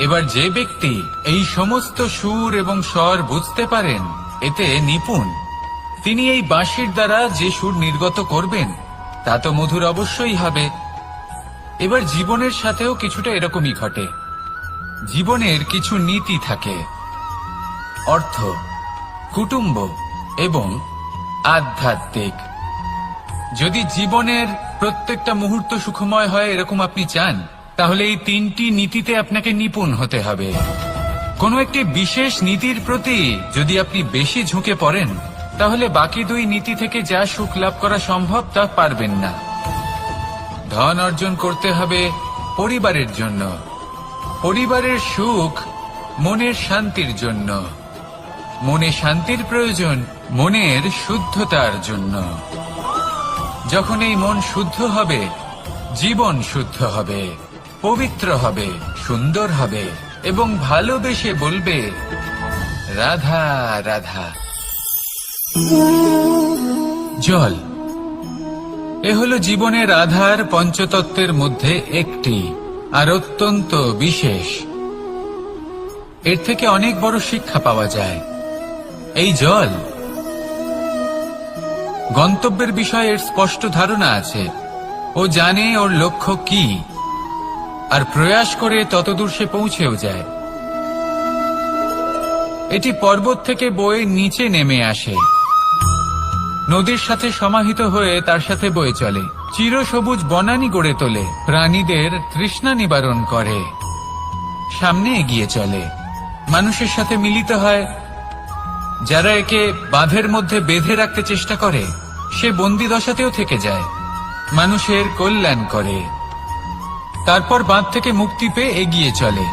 এবার যে ব্যক্তি এই সমস্ত সুর এবং স্বর বুঝতে পারেন, এতে নিপুণ। তিনি এই বাঁশির দ্বারা যে সুর নির্গত করবেন, তা তো মধুর অবশ্যই হবে। এবার জীবনের সাথেও কিছুটা এরকমই ঘটে। জীবনের কিছু নীতি থাকে। অর্থ, কুটুম্ব এবং আধ্যাত্মিক। যদি জীবনের প্রত্যেকটা মুহূর্ত সুখময় হয়, এরকম আপনি চান তাহলে এই তিনটি নীতিতে আপনাকে নিপুণ হতে হবে। কোনো একটি বিশেষ নীতির প্রতি যদি আপনি বেশি ঝুঁকে পড়েন, তাহলে বাকি দুই নীতি থেকে যা সুখ লাভ করা সম্ভব তা পারবেন না। ধন অর্জন করতে হবে পরিবারের জন্য। পরিবারের সুখ মনের শান্তির জন্য। মনে শান্তির প্রয়োজন মনের শুদ্ধতার জন্য। যখন এই মন শুদ্ধ হবে, জীবন শুদ্ধ হবে। পবিত্র হবে, সুন্দর হবে এবং ভালোবেসে বলবে, রাধা রাধা। জল। এ হলো জীবনের আধার পঞ্চতত্ত্বের মধ্যে একটি আর অত্যন্ত বিশেষ। এর থেকে অনেক বড় শিক্ষা পাওয়া যায়। এই জল। গন্তব্যের বিষয়ে এর স্পষ্ট ধারণা আছে। ও জানে ওর লক্ষ্য কি। আর প্রয়াস করে ততদূর সে পৌঁছেও যায়। এটি পর্বত থেকে বয়ে নিচে নেমে আসে। নদীর সাথে সমাহিত হয়ে তার সাথে বয়ে চলে। চিরসবুজ বনানি গড়ে তোলে। প্রাণীদের তৃষ্ণা নিবারণ করে। সামনে এগিয়ে চলে। মানুষের সাথে মিলিত হয়। যারা একে বাঁধের মধ্যে বেঁধে রাখতে চেষ্টা করে, সে বন্দি দশাতেও থেকে যায়। মানুষের কল্যাণ করে। তারপর বাঁধ থেকে মুক্তি পেয়ে এগিয়ে চলে।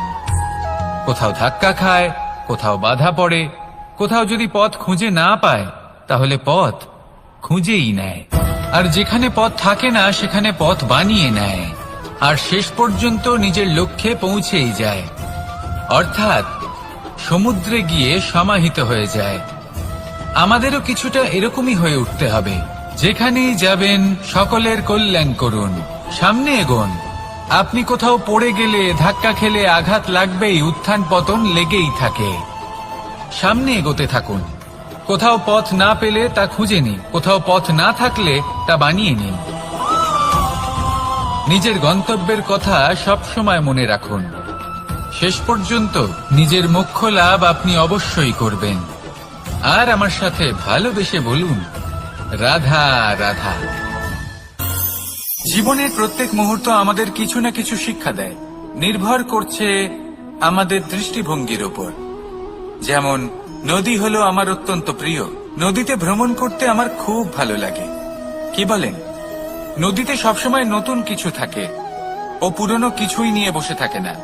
কোথাও ধাক্কা খায়, কোথাও বাধা পড়ে, কোথাও যদি পথ খুঁজে না পায়, তাহলে পথ খুঁজেই নেয়। আর যেখানে পথ থাকে না, সেখানে পথ বানিয়ে নেয়। আর শেষ পর্যন্ত নিজের লক্ষ্যে পৌঁছেই যায়। অর্থাৎ সমুদ্রে গিয়ে সমাহিত হয়ে যায়। আমাদেরও কিছুটা এরকমই হয়ে উঠতে হবে। যেখানেই যাবেন, সকলের কল্যাণ করুন, সামনে এগোন। আপনি কোথাও পড়ে গেলে, ধাক্কা খেলে আঘাত লাগবেই, উত্থান পতন লেগেই থাকে। সামনে এগোতে থাকুন। কোথাও পথ না পেলে তা খুঁজে নিন। কোথাও পথ না থাকলে তা বানিয়ে নিন। নিজের গন্তব্যের কথা সব সময় মনে রাখুন। শেষ পর্যন্ত নিজের মোক্ষ লাভ আপনি অবশ্যই করবেন। আর আমার সাথে ভালোবেসে বলুন, রাধা রাধা। জীবনের প্রত্যেক মুহূর্ত আমাদের কিছু না কিছু শিক্ষা দেয়। নির্ভর করছে আমাদের দৃষ্টিভঙ্গির ওপর যেমন, নদী হলো আমার অত্যন্ত প্রিয়। নদীতে ভ্রমণ করতে আমার খুব ভালো লাগে। কি বলেন? নদীতে সবসময় নতুন কিছু থাকে ও পুরনো কিছুই নিয়ে বসে থাকে না।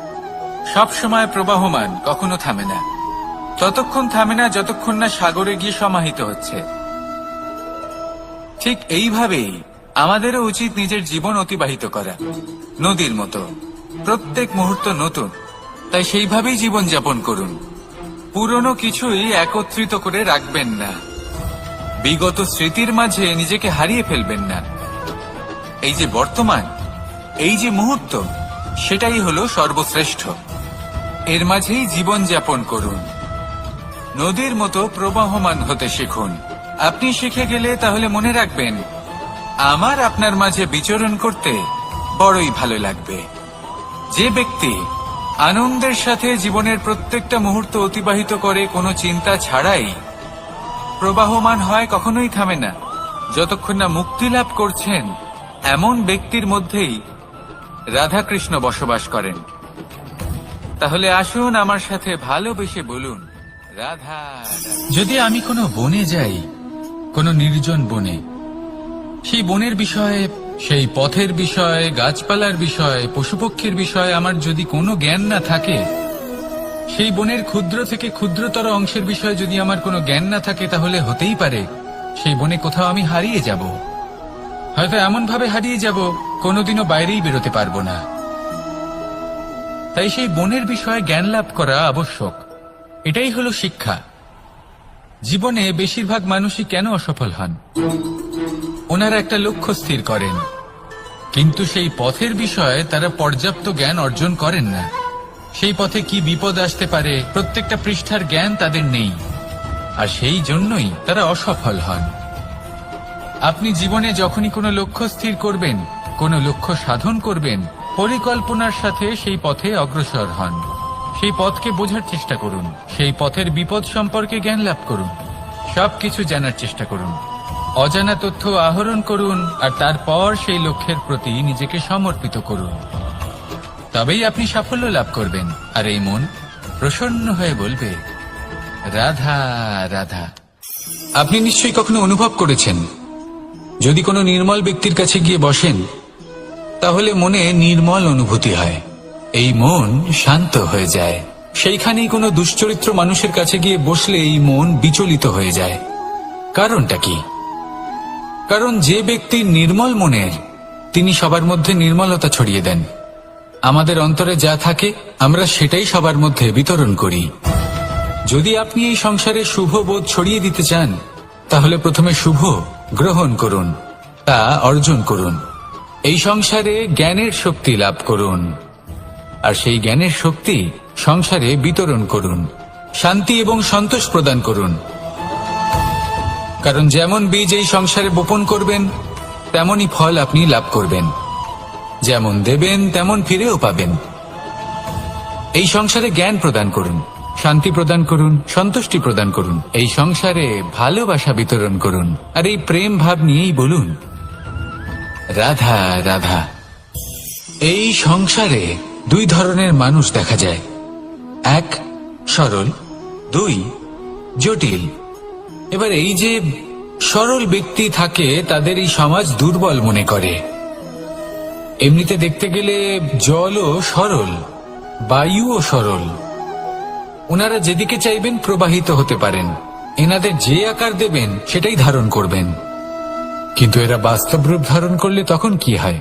সব সময় প্রবাহমান, কখনো থামে না। ততক্ষণ থামে না যতক্ষণ না সাগরে গিয়ে সমাহিত হচ্ছে। ঠিক এইভাবেই আমাদেরও উচিত নিজের জীবন অতিবাহিত করা। নদীর মতো। প্রত্যেক মুহূর্ত নতুন। তাই সেইভাবেই জীবন যাপন করুন। পুরনো কিছুই একত্রিত করে রাখবেন না। বিগত স্মৃতির মাঝে নিজেকে হারিয়ে ফেলবেন না। এই যে বর্তমান, এই যে মুহূর্ত, সেটাই হলো সর্বশ্রেষ্ঠ। এর মাঝেই জীবন যাপন করুন। নদীর মতো প্রবাহমান হতে শিখুন। আপনি শিখে গেলে তাহলে মনে রাখবেন আমার আপনার মাঝে বিচরণ করতে বড়ই ভালো লাগবে। যে ব্যক্তি আনন্দের সাথে জীবনের প্রত্যেকটা মুহূর্ত অতিবাহিত করে কোনো চিন্তা ছাড়াই প্রবাহমান হয় কখনোই থামে না। যতক্ষণ না মুক্তি লাভ করছেন এমন ব্যক্তির মধ্যেই রাধাকৃষ্ণ বসবাস করেন। তাহলে আসুন আমার সাথে ভালোবেসে বলুন, রাধা যদি আমি কোনো বনে যাই, কোনো নির্জন বনে সেই বনের বিষয়ে, সেই পথের বিষয়ে, গাছপালার বিষয়ে, পশুপক্ষীর বিষয়ে আমার যদি কোনো জ্ঞান না থাকে, সেই বনের ক্ষুদ্র থেকে ক্ষুদ্রতর অংশের বিষয়ে যদি আমার কোনো জ্ঞান না থাকে, তাহলে হতেই পারে, সেই বনে কোথাও আমি হারিয়ে যাব। হয়তো এমন ভাবে হারিয়ে যাব, কোনোদিনও বাইরেই বেরোতে পারব না। তাই সেই বনের বিষয়ে জ্ঞান লাভ করা আবশ্যক। এটাই হলো শিক্ষা। জীবনে বেশিরভাগ মানুষই কেন অসফল হন? ওনারা একটা লক্ষ্য স্থির করেন। কিন্তু সেই পথের বিষয়ে তারা পর্যাপ্ত জ্ঞান অর্জন করেন না। সেই পথে কি বিপদ আসতে পারে, প্রত্যেকটা পৃষ্ঠার জ্ঞান তাদের নেই। আর সেই জন্যই তারা অসফল হন। আপনি জীবনে যখনই কোনো লক্ষ্য স্থির করবেন, কোনো লক্ষ্য সাধন করবেন, পরিকল্পনার সাথে সেই পথে অগ্রসর হন। সেই পথকে বোঝার চেষ্টা করুন। সেই পথের বিপদ সম্পর্কে জ্ঞান লাভ করুন। সবকিছু জানার চেষ্টা করুন। অজানা তথ্য আহরণ করুন আর তারপর সেই লক্ষ্যের প্রতি নিজেকে সমর্পিত করুন। তবেই আপনি সাফল্য লাভ করবেন। আর এই মন প্রসন্ন হয়ে বলবে, রাধা রাধা। আপনি নিশ্চয়ই কখনো অনুভব করেছেন, যদি কোনো নির্মল ব্যক্তির কাছে গিয়ে বসেন, তাহলে মনে নির্মল অনুভূতি হয়। এই মন শান্ত হয়ে যায়। সেইখানেই কোনো দুশ্চরিত্র মানুষের কাছে গিয়ে বসলে এই মন বিচলিত হয়ে যায়। কারণটা কি? কারণ যে ব্যক্তি নির্মল মনের, তিনি সবার মধ্যে নির্মলতা ছড়িয়ে দেন। আমাদের অন্তরে যা থাকে, আমরা সেটাই সবার মধ্যে বিতরণ করি। যদি আপনি এই সংসারে শুভ বোধ ছড়িয়ে দিতে চান, তাহলে প্রথমে শুভ গ্রহণ করুন, তা অর্জন করুন। এই সংসারে জ্ঞানের শক্তি লাভ করুন। আর সেই জ্ঞানের শক্তি সংসারে বিতরণ করুন। শান্তি এবং সন্তোষ প্রদান করুন। কারণ যেমন বীজ এই সংসারে বপন করবেন, তেমনই ফল আপনি লাভ করবেন। যেমন দেবেন, তেমন ফিরেও পাবেন। এই সংসারে জ্ঞান প্রদান করুন, শান্তি প্রদান করুন, সন্তুষ্টি প্রদান করুন, এই সংসারে ভালোবাসা বিতরণ করুন, আর এই প্রেম ভাব নিয়েই বলুন, রাধা রাধা। এই সংসারে দুই ধরনের মানুষ দেখা যায়। এক সরল, দুই জটিল। এবার এই যে সরল ব্যক্তি থাকে, তাদের এই সমাজ দুর্বল মনে করে। এমনিতে দেখতে গেলে জলও সরল, বায়ুও সরল। ওনারা যেদিকে চাইবেন প্রবাহিত হতে পারেন। এনাদের যে আকার দেবেন, সেটাই ধারণ করবেন। কিন্তু এরা বাস্তব রূপ ধারণ করলে তখন কি হয়?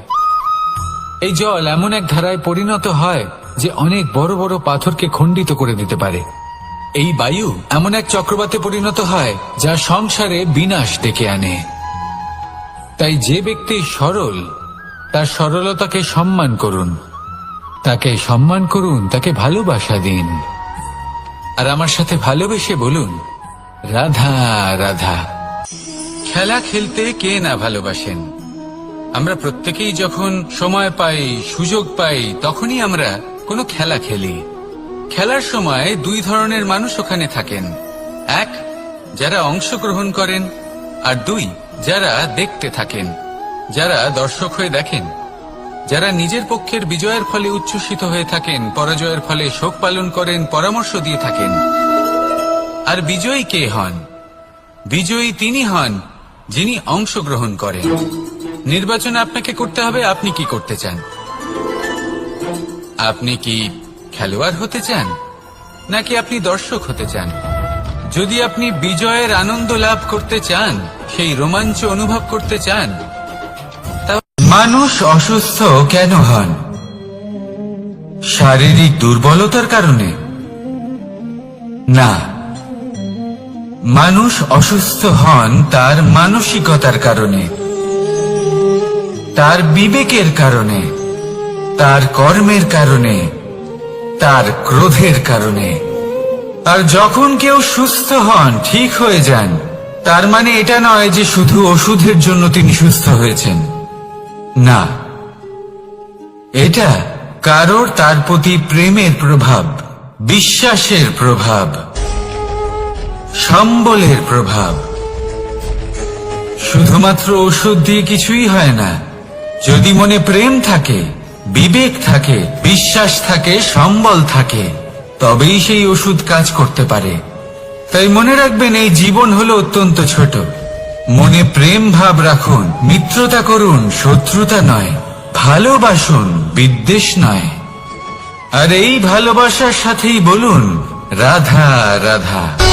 এই জল এমন এক ধারায় পরিণত হয় যে অনেক বড় বড় পাথরকে খণ্ডিত করে দিতে পারে। এই বায়ু এমন এক চক্রবাতে পরিণত হয় যা সংসারে বিনাশ ডেকে আনে। তাই যে ব্যক্তি সরল, তার সরলতাকে সম্মান করুন। তাকে সম্মান করুন, তাকে ভালোবাসা দিন। আর আমার সাথে ভালোবেসে বলুন, রাধা রাধা। খেলা খেলতে কে না ভালোবাসেন? আমরা প্রত্যেকেই যখন সময় পাই, সুযোগ পাই, তখনই আমরা কোনো খেলা খেলি। খেলার সময় দুই ধরনের মানুষ ওখানে থাকেন। এক, যারা অংশগ্রহণ করেন, আর দুই, যারা দেখতে থাকেন, যারা দর্শক হয়ে দেখেন। যারা নিজের পক্ষের বিজয়ের ফলে উচ্ছ্বসিত হয়ে থাকেন, পরাজয়ের ফলে শোক পালন করেন, পরামর্শ দিয়ে থাকেন। আর বিজয়ী কে হন? বিজয়ী তিনি হন, যিনি অংশগ্রহণ করেন। নির্বাচন আপনাকে করতে হবে, আপনি কি করতে চান? আপনি কি খেলোয়াড় হতে চান, নাকি আপনি দর্শক হতে চান? যদি আপনি বিজয়ের আনন্দ লাভ করতে চান, সেই রোমাঞ্চ অনুভব করতে চান মানুষ অসুস্থ কেন হন? শারীরিক দুর্বলতার কারণে? না। মানুষ অসুস্থ হন তার মানসিকতার কারণে, তার বিবেকের কারণে, তার কর্মের কারণে তার ক্রোধের কারণে। আর যখন কেউ সুস্থ হন, ঠিক হয়ে যান, তার মানে এটা নয় যে শুধু ওষুধের জন্য তিনি সুস্থ হয়েছেন। না। এটা কারোর তার প্রতি প্রেমের প্রভাব, বিশ্বাসের প্রভাব, সম্বলের প্রভাব। শুধুমাত্র ওষুধ দিয়ে কিছুই হয় না। যদি মনে প্রেম থাকে বিবেক থাকে, বিশ্বাস থাকে, সম্বল থাকে, তবেই সেই ওষুধ কাজ করতে পারে। তাই মনে রাখবেন, এই জীবন হলো অত্যন্ত ছোট। মনে প্রেম ভাব রাখুন, মিত্রতা করুন, শত্রুতা নয়, ভালোবাসুন, বিদ্বেষ নয়। আর এই ভালোবাসার সাথেই বলুন, রাধা রাধা।